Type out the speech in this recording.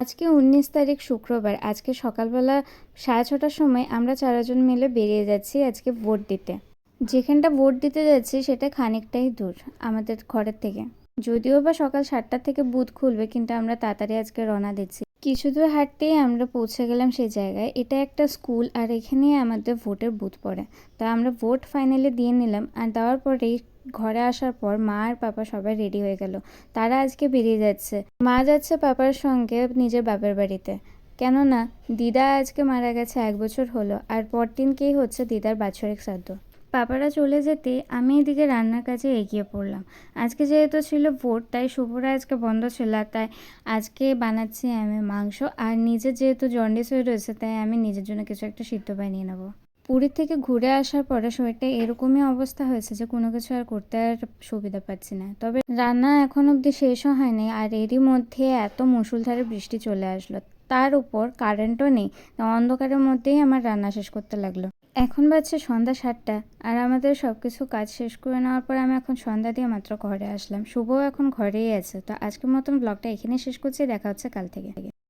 আজকে উনিশ তারিখ শুক্রবার। আজকে সকালবেলা সাড়ে ছটার সময় আমরা চারজন মিলে বেরিয়ে যাচ্ছি আজকে ভোট দিতে। যেখানটা ভোট দিতে যাচ্ছি সেটা খানিকটাই দূর, আমাদের ঘরের থেকে। যদিও বা সকাল সাতটা থেকে বুথ খুলবে, কিন্তু আমরা তাড়াতাড়ি আজকে রওনা দিচ্ছি। কিছু দূর হাঁটতেই আমরা পৌঁছে গেলাম সেই জায়গায়। এটা একটা স্কুল আর এখানেই আমাদের ভোটের বুথ পড়ে। তা আমরা ভোট ফাইনালি দিয়ে নিলাম আর দেওয়ার পরেই ঘরে আসার পর মা আর পাপা সবাই রেডি হয়ে গেল। তারা আজকে বেরিয়ে যাচ্ছে। মা যাচ্ছে পাপার সঙ্গে নিজের বাপের বাড়িতে। কেননা দিদা আজকে মারা গেছে এক বছর হলো আর পরদিনকেই হচ্ছে দিদার বাৎসরিক শ্রাদ্ধ। পাপারা চলে যেতে আমি এদিকে রান্নার কাজে এগিয়ে পড়লাম। আজকে যেহেতু ছিল ভোট তাই শুভরা আজকে বন্ধ ছিল তাই আজকে বানাচ্ছি আমি মাংস। আর নিজে যেহেতু জন্ডিস হয়ে রয়েছে, তাই আমি নিজের জন্য কিছু একটা সিদ্ধ বানিয়ে নেব। পুরী থেকে ঘুরে আসার পরে শরীরটা এরকমই অবস্থা হয়েছে যে কোনো কিছু আর করতে আর সুবিধা পাচ্ছি না। তবে রান্না এখন অবধি শেষও হয়নি, আর এরই মধ্যে এত মুসুলধারে বৃষ্টি চলে আসলো। তার উপর কারেন্টও নেই। অন্ধকারের মধ্যেই আমার রান্না শেষ করতে লাগল। এখন বাজছে সন্ধ্যা সাতটা আর আমাদের সব কিছু কাজ শেষ করে নেওয়ার পর আমি এখন সন্ধ্যা দিয়ে মাত্র ঘরে আসলাম। শুভও এখন ঘরেই আছে। তো আজকের মতন ব্লগটা এখানেই শেষ করছি। দেখা হচ্ছে কাল থেকে।